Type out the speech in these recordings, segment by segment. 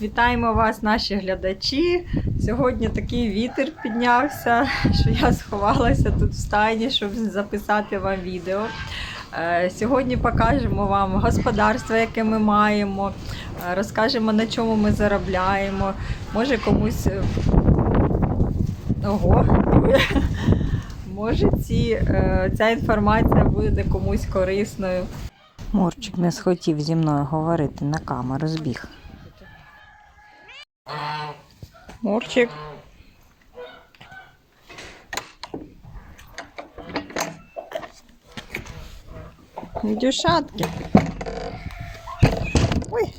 Вітаємо вас, наші глядачі. Сьогодні такий вітер піднявся, що я сховалася тут в стайні, щоб записати вам відео. Е, Сьогодні покажемо вам господарство, яке ми маємо, е, розкажемо на чому ми заробляємо. Може комусь. е, Ого, може ці, ця інформація буде комусь корисною. Мурчик не схотів зі мною говорити на камеру, збіг. Мурчик. Дюшатки. Ой.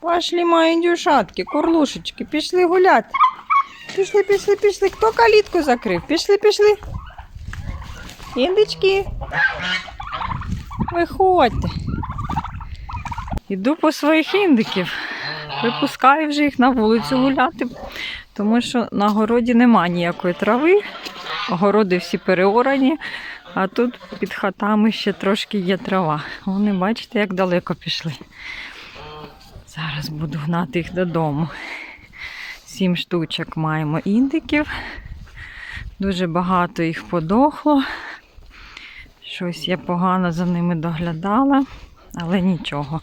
Пошли мої дюшатки, курлушечки, пішли гуляти. Пішли, пішли, пішли. Хто калітку закрив? Пішли, пішли. Індички. Виходьте. Іду по своїх індиків. Випускаю вже їх на вулицю гуляти, тому що на городі нема ніякої трави. Огороди всі переорані, а тут під хатами ще трошки є трава. Вони, бачите, як далеко пішли. Зараз буду гнати їх додому. Сім штучок маємо індиків. Дуже багато їх подохло. Щось я погано за ними доглядала, але нічого.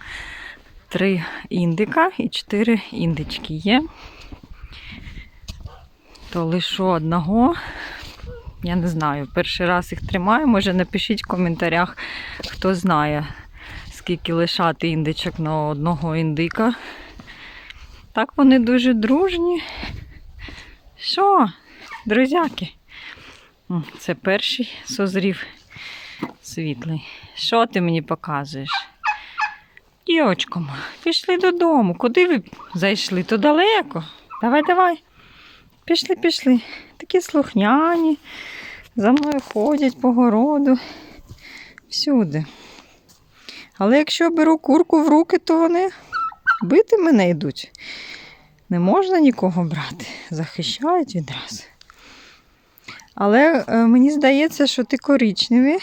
Три індика і чотири індички є. То лишу одного. Я не знаю, перший раз їх тримаю. Може напишіть в коментарях, хто знає, скільки лишати індичок на одного індика. Так вони дуже дружні. Що, друзяки? Це перший созрів світлий. Що ти мені показуєш? Дівочко, пішли додому. Куди ви зайшли? То далеко. Давай, давай. Пішли, пішли. Такі слухняні. За мною ходять по городу. Всюди. Але якщо беру курку в руки, то вони бити мене йдуть. Не можна нікого брати. Захищають відразу. Але е, мені здається, що ти коричневі,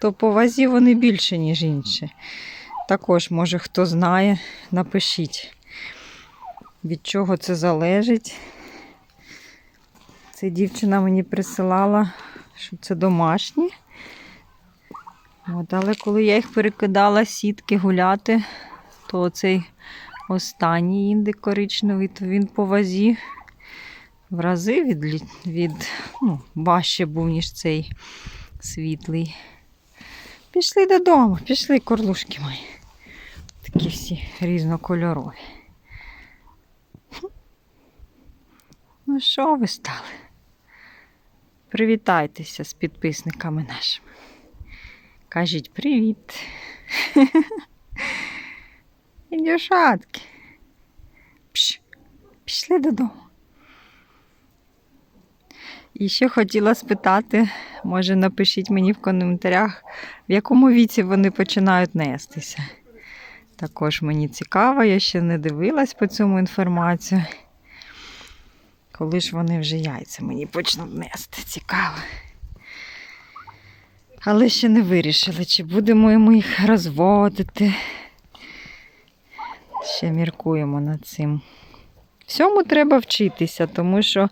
то по вазі вони більше, ніж інші. Також, може, хто знає, напишіть, від чого це залежить. Це дівчина мені присилала, що це домашні. От, але коли я їх перекидала сітки гуляти, то цей останній індик коричневий, то він по вазі в рази від, від ну, важче був, ніж цей світлий. Пішли додому, пішли корлушки мої. Такі всі різнокольорові. Ну, що ви стали? Привітайтеся з підписниками нашими. Кажіть привіт. Індюшатки. Пш, пішли додому. І ще хотіла спитати, може напишіть мені в коментарях, в якому віці вони починають нестися. Також мені цікаво, я ще не дивилась по цьому інформацію. Коли ж вони вже яйця мені почнуть нести, цікаво. Але ще не вирішили, чи будемо ми їх розводити. Ще міркуємо над цим. Всьому треба вчитися, тому що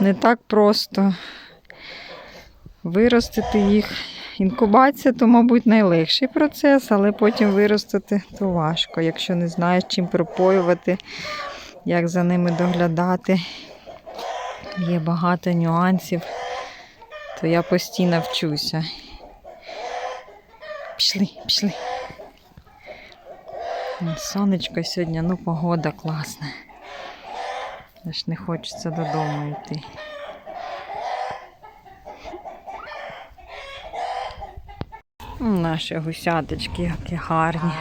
не так просто виростити їх. Інкубація то, мабуть, найлегший процес, але потім виростити то важко, якщо не знаєш, чим пропоювати, як за ними доглядати. Є багато нюансів, то я постійно вчуся. Пішли, пішли. Сонечко сьогодні, ну погода класна. Аж не хочеться додому йти. Наші гусяточки, які гарні.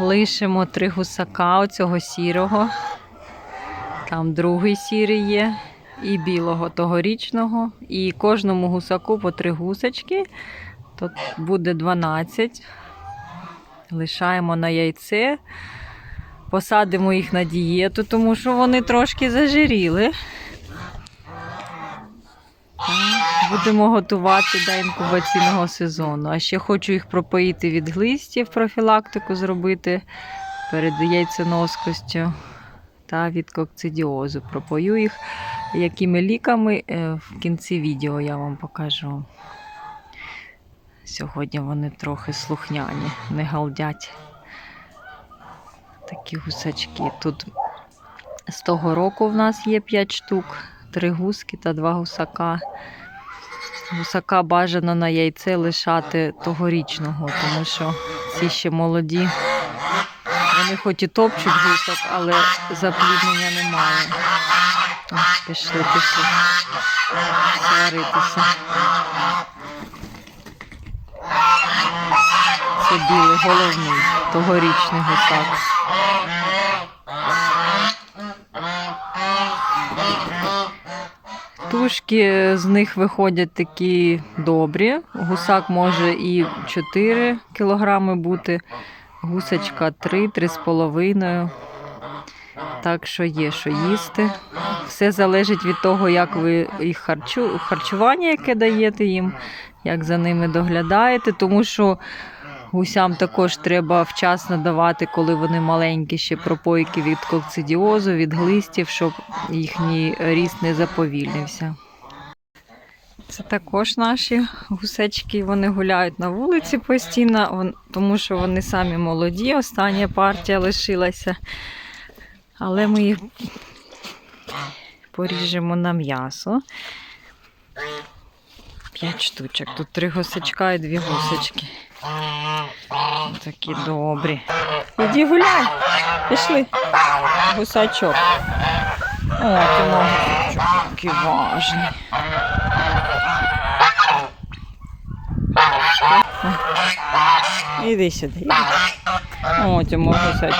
Лишимо три гусака оцього сірого. Там другий сірий є, і білого тогорічного. І кожному гусаку по три гусочки. Тут буде 12. Лишаємо на яйце. Посадимо їх на дієту, тому що вони трошки зажиріли. Будемо готувати до інкубаційного сезону. А ще хочу їх пропоїти від глистів, профілактику зробити перед яйценоскостю та від кокцидіозу. Пропою їх якими ліками е, в кінці відео я вам покажу. Сьогодні вони трохи слухняні, не галдять. Такі гусачки. Тут з того року в нас є 5 штук, 3 гуски та 2 гусака. Гусака бажано на яйце лишати тогорічного, тому що ці ще молоді. Вони хоч і топчуть гусок, але запліднення немає. О, пішли, пішли. Сваритися. Це білий головний, тогорічний гусак. Тушки з них виходять такі добрі. Гусак може і 4 кілограми бути, гусочка 3-3,5. Так що є що їсти. Все залежить від того, як ви їх харчу, харчування, яке даєте їм, як за ними доглядаєте, тому що гусям також треба вчасно давати, коли вони маленькі, ще пропойки від кокцидіозу, від глистів, щоб їхній ріст не заповільнився. Це також наші гусечки. Вони гуляють на вулиці постійно, тому що вони самі молоді. Остання партія лишилася. Але ми їх поріжемо на м'ясо. П'ять штучок. Тут три гусачка і дві гусочки. Такі добрі. Іди гуляй. Пішли. Гусачок. О, ти гусачок. Який важний. Іди сюди. Іди. О, ти гусачок.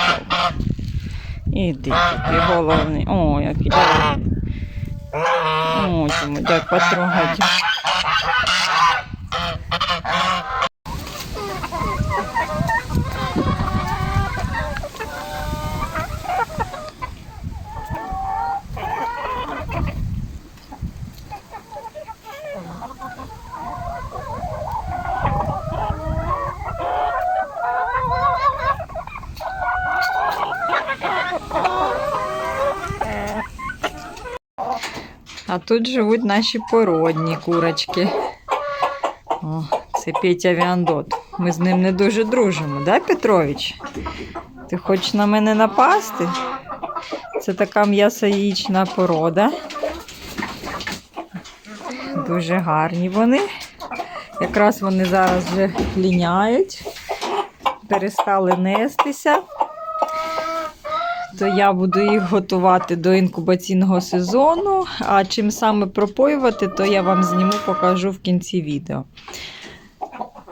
Іди, такий головний. О, який. О, ти мой, дай потрогати. А тут живуть наші породні курочки. О, це Петя Віандот. Ми з ним не дуже дружимо, да, Петрович? Ти хочеш на мене напасти? Це така м'ясоїчна порода. Дуже гарні вони. Якраз вони зараз вже ліняють, перестали нестися то я буду їх готувати до інкубаційного сезону. А чим саме пропоювати, то я вам зніму, покажу в кінці відео.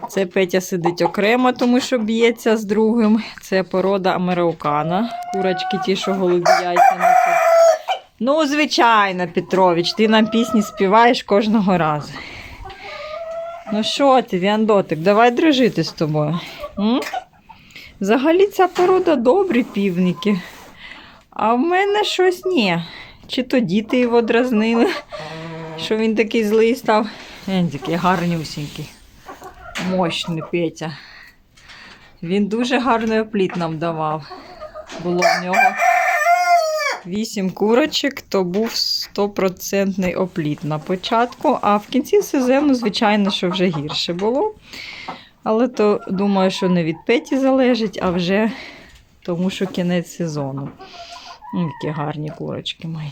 Це Петя сидить окремо, тому що б'ється з другим. Це порода американа. Курочки ті, що голубі яйця несуть. Ну, звичайно, Петрович, ти нам пісні співаєш кожного разу. Ну що ти, Віандотик, давай дружити з тобою. М? Взагалі ця порода добрі півники. А в мене щось ні. Чи то діти його дразнили, що він такий злий став. Він такий гарнюсінький. Мощний Петя. Він дуже гарний опліт нам давав. Було в нього вісім курочок, то був стопроцентний опліт на початку, а в кінці сезону, звичайно, що вже гірше було. Але то думаю, що не від Петі залежить, а вже тому що кінець сезону. М, Які гарні курочки мої.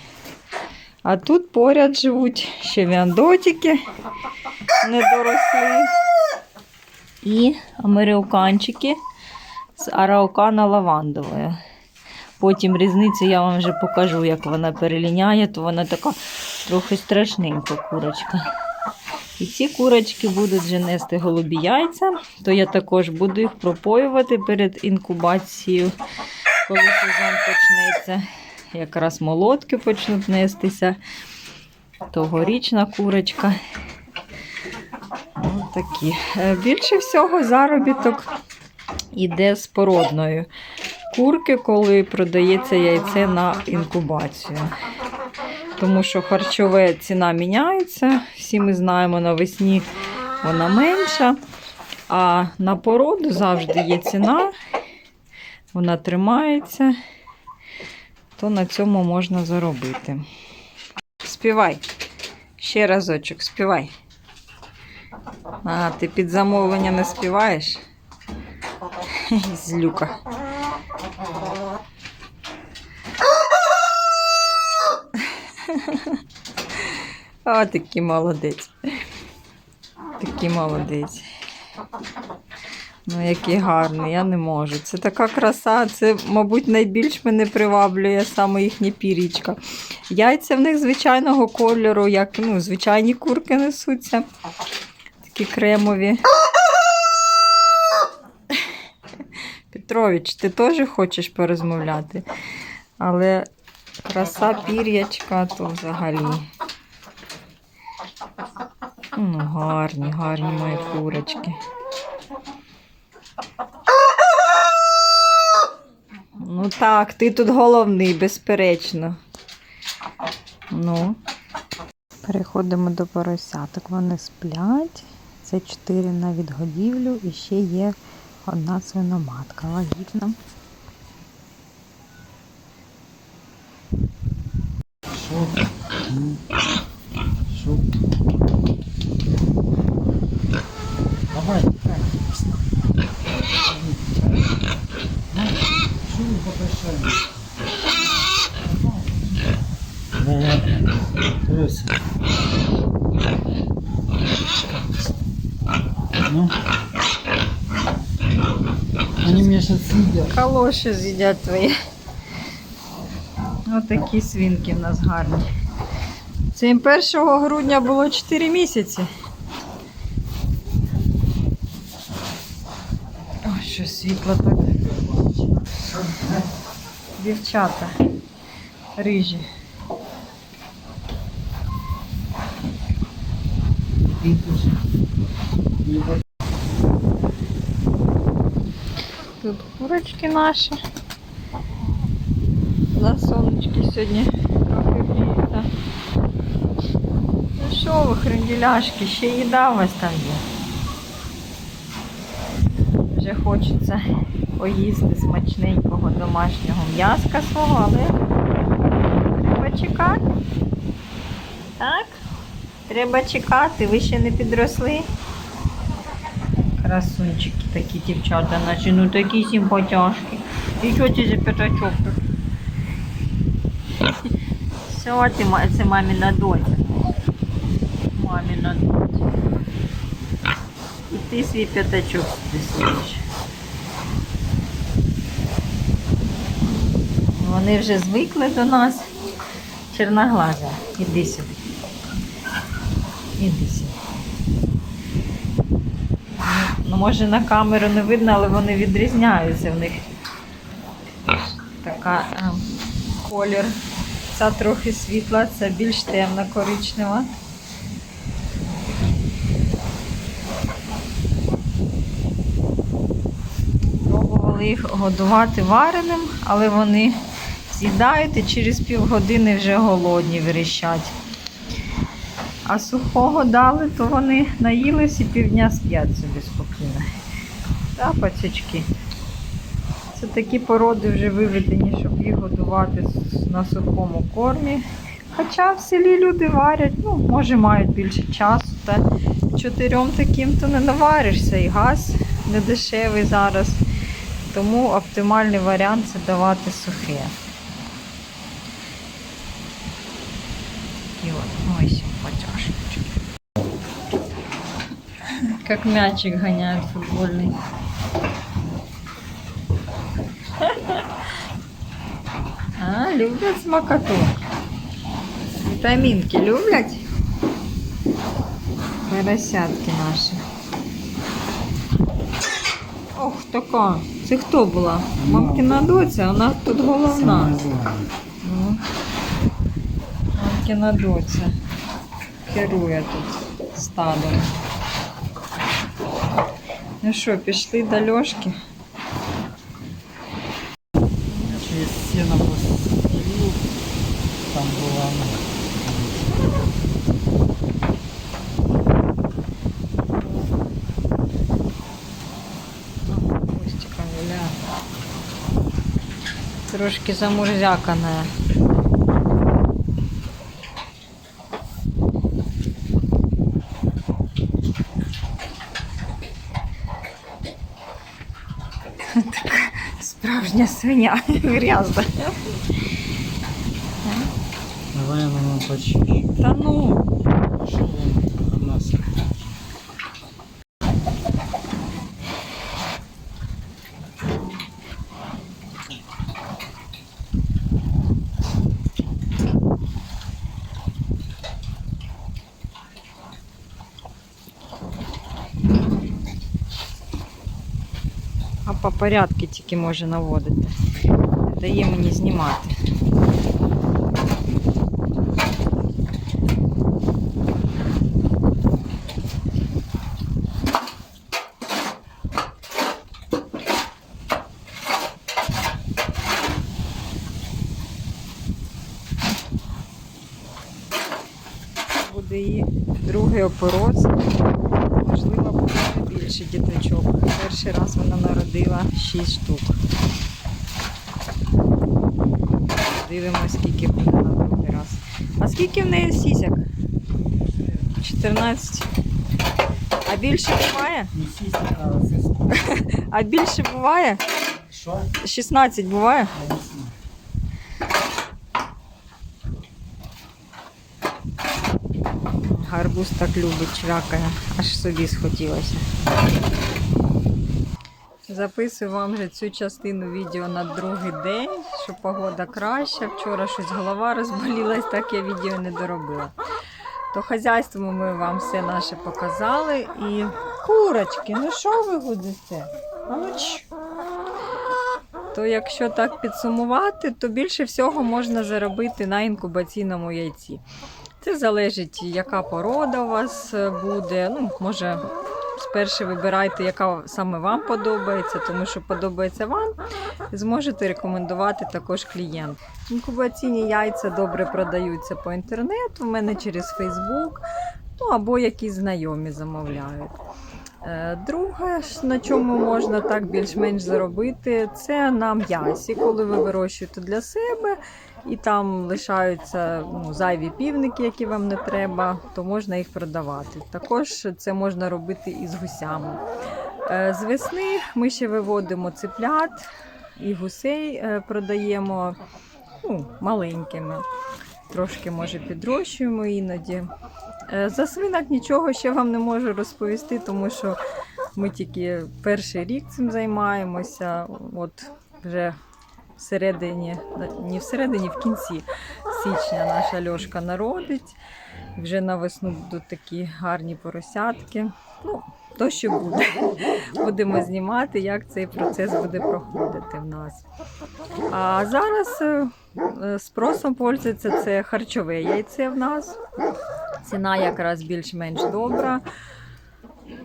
А тут поряд живуть ще віандотики недоросли. І американчики з араукана лавандовою. Потім різницю я вам вже покажу, як вона переліняє, то вона така трохи страшненька курочка. І ці курочки будуть вже нести голубі яйця, то я також буду їх пропоювати перед інкубацією, коли сезон почнеться. Якраз молотки почнуть нестися. Тогорічна курочка. Ось такі. Е, Більше всього заробіток іде з породною курки, коли продається яйце на інкубацію. Тому що харчова ціна міняється. Всі ми знаємо, навесні вона менша. А на породу завжди є ціна, вона тримається, то на цьому можна заробити. Співай. Ще разочок, співай. А, ти під замовлення не співаєш? Злюка. О, такий молодець. Такий молодець. Ну, який гарний, я не можу. Це така краса, це, мабуть, найбільш мене приваблює саме їхня пірічка. Яйця в них звичайного кольору, як ну, звичайні курки несуться. Такі кремові. Петрович, ти теж хочеш порозмовляти? Але краса пір'ячка то взагалі. Ну, гарні, гарні мої курочки. Ну так, ти тут головний, безперечно. Ну. Переходимо до поросяток. Вони сплять. Це чотири на відгодівлю і ще є одна свиноматка вагітна. Що? Ну, Що? Давай, так. Ну, Що ви попрощали? Да, Тройся. Ну. Они меня сейчас съедят. Калоші з'їдять твої. Отакі свинки в нас гарні. Це їм 1 грудня було 4 місяці. Ой, що світло так. Дівчата. Рижі. Тут курочки наші. На сонечки сьогодні трохи гріється. Ну що ви, хренділяшки, ще їда у вас там є. Вже хочеться поїсти смачненького домашнього м'яска свого, але треба чекати. Так? Треба чекати, ви ще не підросли. Красунчики такі дівчата, наче ну такі симпатяшки. І що це за п'ятачок тут? Все, ма- це маміна доця. Маміна доця. І ти свій п'ятачок присуєш. Вони вже звикли до нас. Черноглаза, іди сюди. Іди сюди. Ну, може на камеру не видно, але вони відрізняються в них. Така е, колір. Ця трохи світла, це більш темна коричнева. Пробували їх годувати вареним, але вони з'їдають і через півгодини вже голодні верещать. А сухого дали, то вони наїлись і півдня сплять собі спокійно. Та. Це такі породи вже виведені, щоб їх годувати на сухому кормі. Хоча в селі люди варять, ну, може мають більше часу, та чотирьом таким то не наваришся. І газ не дешевий зараз. Тому оптимальний варіант це давати сухе. Такі от, ой, симпатяшечки. Как мячик гоняют футбольный. А, люблять смакоту. Вітамінки люблять? Поросятки наші. Ох, така. Це хто була? Мамкина доця, вона тут головна. Ну, Мамкина доця. Керує тут стадом. Ну що, пішли до Льошки? Трошки замурзякане. Справжня свиня грязна. Давай я нам почищу. Та ну. По порядку тільки може наводити. Не дає мені знімати. Буде її другий опороз. 6 штук. Дивимося, скільки буде на другий раз. А скільки в неї сісяк? 14. А більше буває? Не сісти, а сиску. А більше буває? Що? 16 буває? Я не знаю. Гарбуз так любить, чвякає, аж собі схотілося. Записую вам вже цю частину відео на другий день, що погода краща. Вчора щось голова розболілась, так я відео не доробила. То хазяйство ми вам все наше показали. І курочки, ну що ви гудите? Ну. То якщо так підсумувати, то більше всього можна заробити на інкубаційному яйці. Це залежить, яка порода у вас буде. Ну, може, спершу вибирайте, яка саме вам подобається, тому що подобається вам, зможете рекомендувати також клієнт. Інкубаційні яйця добре продаються по інтернету, в мене через Фейсбук, ну або якісь знайомі замовляють. Е, Друге, на чому можна так більш-менш заробити, це на м'ясі, коли ви вирощуєте для себе і там лишаються ну, зайві півники, які вам не треба, то можна їх продавати. Також це можна робити і з гусями. Е, З весни ми ще виводимо циплят і гусей е, продаємо ну, маленькими. Трошки, може, підрощуємо іноді. Е, За свинок нічого ще вам не можу розповісти, тому що ми тільки перший рік цим займаємося. От вже всередині, не всередині, в кінці січня наша льошка народить. Вже на весну будуть такі гарні поросятки. Ну, то що буде. Будемо знімати, як цей процес буде проходити в нас. А зараз е, е, спросом пользується це харчове яйце в нас. Ціна якраз більш-менш добра.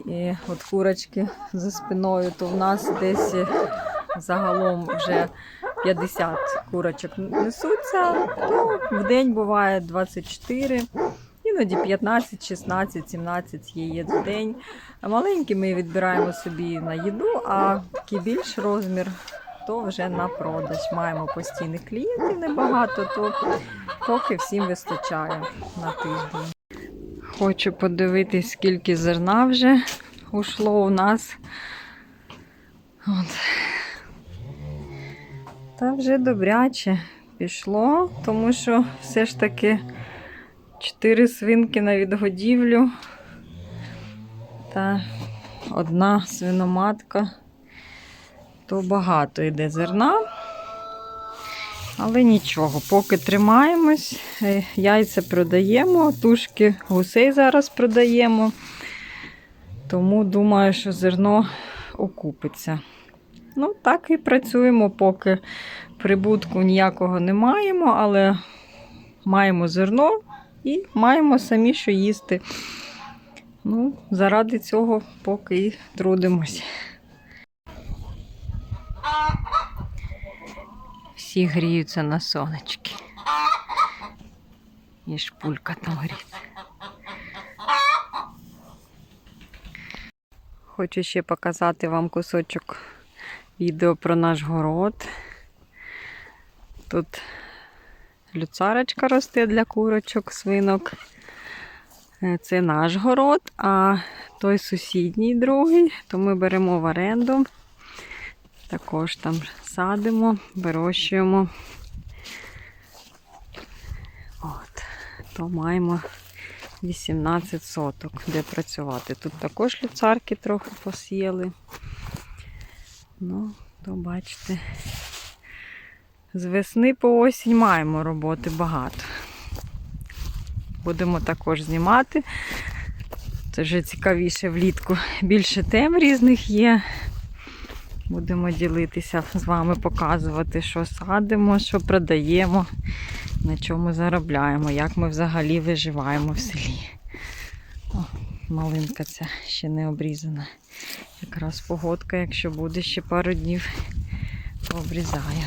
І от курочки за спиною, то в нас десь загалом вже 50 курочок несуться, то в день буває 24, іноді 15, 16, 17 яєць в день. Маленькі ми відбираємо собі на їду, а такий більш розмір то вже на продаж. Маємо постійних клієнтів небагато, то поки всім вистачає на тиждень. Хочу подивитись, скільки зерна вже ушло у нас. От. Та вже добряче пішло, тому що все ж таки 4 свинки на відгодівлю та одна свиноматка, то багато йде зерна. Але нічого, поки тримаємось, е, яйця продаємо, тушки гусей зараз продаємо. Тому думаю, що зерно окупиться. Ну, так і працюємо, поки прибутку ніякого не маємо, але маємо зерно і маємо самі що їсти. Ну, заради цього поки і трудимось. Всі гріються на сонечки. І шпулька там гріється. Хочу ще показати вам кусочок відео про наш город. Тут люцарочка росте для курочок, свинок. Е, Це наш город, а той сусідній другий, то ми беремо в оренду. Також там садимо, вирощуємо. От, то маємо 18 соток, де працювати. Тут також люцарки трохи посіяли. Ну, то бачите, з весни по осінь маємо роботи багато. Будемо також знімати. Це вже цікавіше влітку. Більше тем різних є. Будемо ділитися з вами, показувати, що садимо, що продаємо, на чому заробляємо, як ми взагалі виживаємо в селі. О, малинка ця ще не обрізана. Якраз погодка, якщо буде ще пару днів, обрізаю.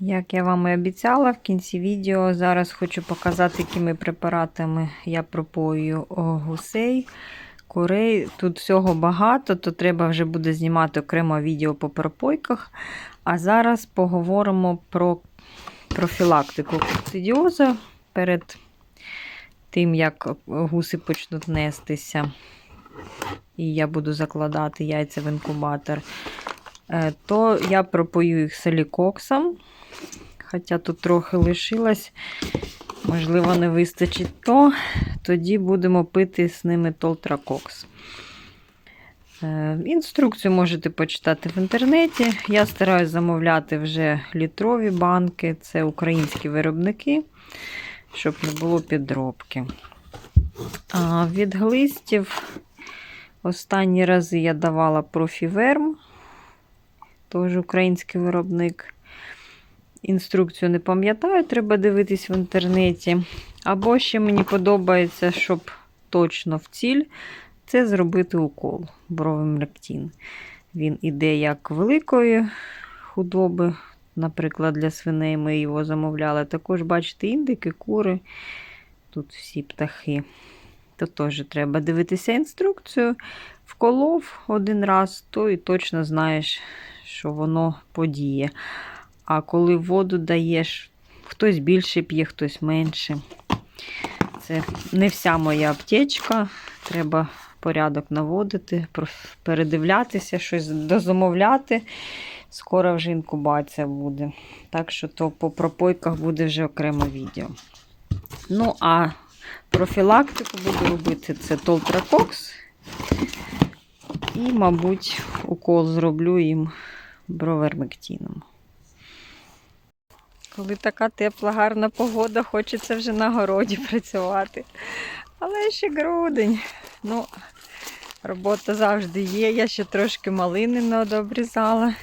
Як я вам і обіцяла, в кінці відео зараз хочу показати, якими препаратами я пропоюю гусей, курей. Тут всього багато, то треба вже буде знімати окремо відео по пропойках. А зараз поговоримо про профілактику кокцидіозу перед тим, як гуси почнуть нестися. І я буду закладати яйця в інкубатор. Е, То я пропою їх солікоксом. Хоча тут трохи лишилось, можливо, не вистачить то, тоді будемо пити з ними толтракокс. Е, Інструкцію можете почитати в інтернеті. Я стараюсь замовляти вже літрові банки, це українські виробники, щоб не було підробки. А від глистів останні рази я давала профіверм, теж український виробник. Інструкцію не пам'ятаю, треба дивитись в інтернеті. Або ще мені подобається, щоб точно в ціль, це зробити укол бровимректін. Він іде як великої худоби, наприклад, для свиней ми його замовляли. Також, бачите, індики, кури, тут всі птахи. То теж треба дивитися інструкцію. Вколов один раз, то і точно знаєш, що воно подіє. А коли воду даєш, хтось більше п'є, хтось менше. Це не вся моя аптечка. Треба порядок наводити, передивлятися, щось дозамовляти. Скоро вже інкубація буде. Так що то по пропойках буде вже окреме відео. Ну, а профілактику буду робити це толтракокс. І, мабуть, укол зроблю їм бровермектином. Коли така тепла, гарна погода, хочеться вже на городі працювати. Але ще грудень. Ну, робота завжди є. Я ще трошки малини не обрізала.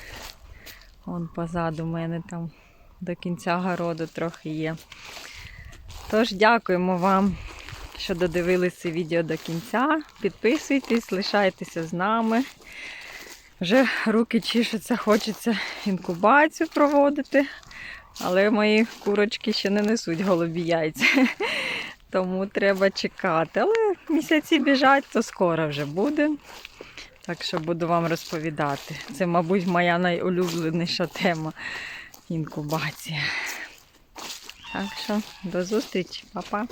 Вон позаду мене там до кінця городу трохи є. Тож дякуємо вам, що додивилися відео до кінця. Підписуйтесь, лишайтеся з нами. Вже руки чішуться, хочеться інкубацію проводити. Але мої курочки ще не несуть голубі яйця. Тому треба чекати. Але місяці біжать, то скоро вже буде. Так що буду вам розповідати. Це, мабуть, моя найулюбленіша тема інкубація. Так що до зустрічі, Па-па.